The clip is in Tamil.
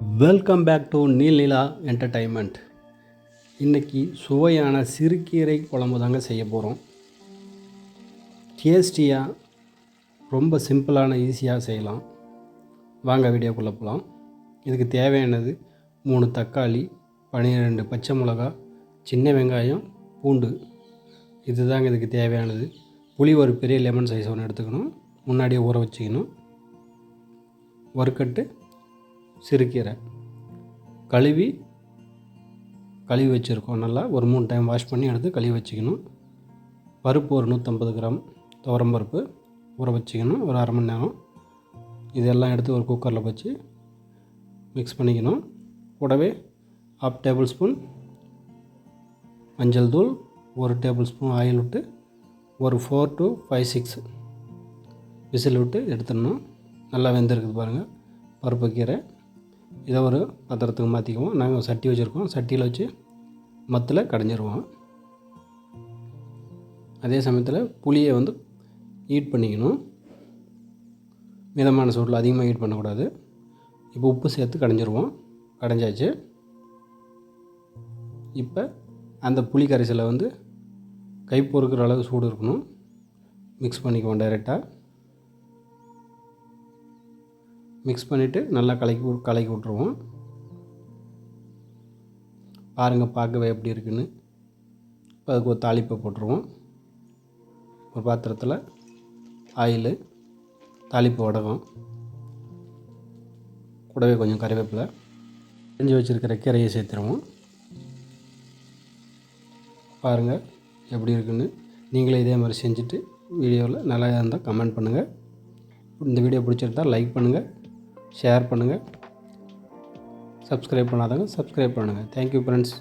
Welcome back to Neelnila entertainment இன்றைக்கி சுவையான சிறுகீரை குழம்பு தாங்க செய்ய போகிறோம் டேஸ்டியாக ரொம்ப சிம்பிளான ஈஸியாக செய்யலாம். வாங்க வீடியோக்குள்ளே போகலாம் இதுக்கு தேவையானது மூணு தக்காளி பன்னிரெண்டு பச்சை மிளகா சின்ன வெங்காயம் பூண்டு. இதுதாங்க இதுக்கு தேவையானது. புளி ஒரு பெரிய லெமன் சைஸ் ஒன்று எடுத்துக்கணும். முன்னாடியே ஊற வச்சுக்கணும். ஒரு கட்டு சிறுகீரை. கழுவி கழுவி வச்சுருக்கோம் நல்லா. ஒரு மூணு டைம் வாஷ் பண்ணி எடுத்து கழுவி வச்சுக்கணும். பருப்பு ஒரு நூற்றம்பது கிராம். துவரம் பருப்பு ஊற வச்சுக்கணும். ஒரு அரை மணி நேரம். இதெல்லாம் எடுத்து ஒரு குக்கரில் வச்சு மிக்ஸ் பண்ணிக்கணும். கூடவே ஹாஃப் டேபிள் ஸ்பூன் மஞ்சள் தூள் ஒரு டேபிள் ஸ்பூன் ஆயில் விட்டு ஒரு four to five six whistle விட்டு எடுத்துடணும். நல்லா வெந்திருக்குது பாருங்கள் பருப்பு கீரை. இதை ஒரு பத்திரத்துக்கு மாற்றிக்குவோம் நாங்கள் சட்டி வச்சுருக்கோம். சட்டியில் வச்சு மத்தில் கடைஞ்சிருவோம். அதே சமயத்தில் புளியை வந்து ஹீட் பண்ணிக்கணும். மிதமான சூட்டில் அதிகமாக ஹீட் பண்ணக்கூடாது. இப்போ உப்பு சேர்த்து கடைஞ்சிருவோம். கடைஞ்சாச்சு. இப்போ அந்த புளி கரைசலை வந்து கை பொறுக்கிற அளவு சூடு இருக்கணும். மிக்ஸ் பண்ணிக்குவோம் டைரெக்டாக மிக்ஸ் பண்ணிவிட்டு நல்லா கலக்கி கலக்கி விட்ருவோம் பாருங்கள் பார்க்கவே எப்படி இருக்குன்னு. இப்போ அதுக்கு ஒரு தாளிப்பை போட்டுருவோம். ஒரு பாத்திரத்தில் ஆயிலு தாளிப்பு வடகம் கூடவே கொஞ்சம் கறிவேப்பிலை செஞ்சு வச்சுருக்கிற கீரையை சேர்த்துருவோம். பாருங்கள் எப்படி இருக்குன்னு. நீங்களே இதே மாதிரி செஞ்சுட்டு வீடியோவில் நல்லா இருந்தால் கமெண்ட் பண்ணுங்கள் இந்த வீடியோ பிடிச்சிருந்தா லைக் பண்ணுங்கள் ஷேர் பண்ணுங்கள் சப்ஸ்கிரைப் பண்ணாதவங்க சப்ஸ்கிரைப் பண்ணுங்கள் தேங்க்யூ ஃப்ரெண்ட்ஸ்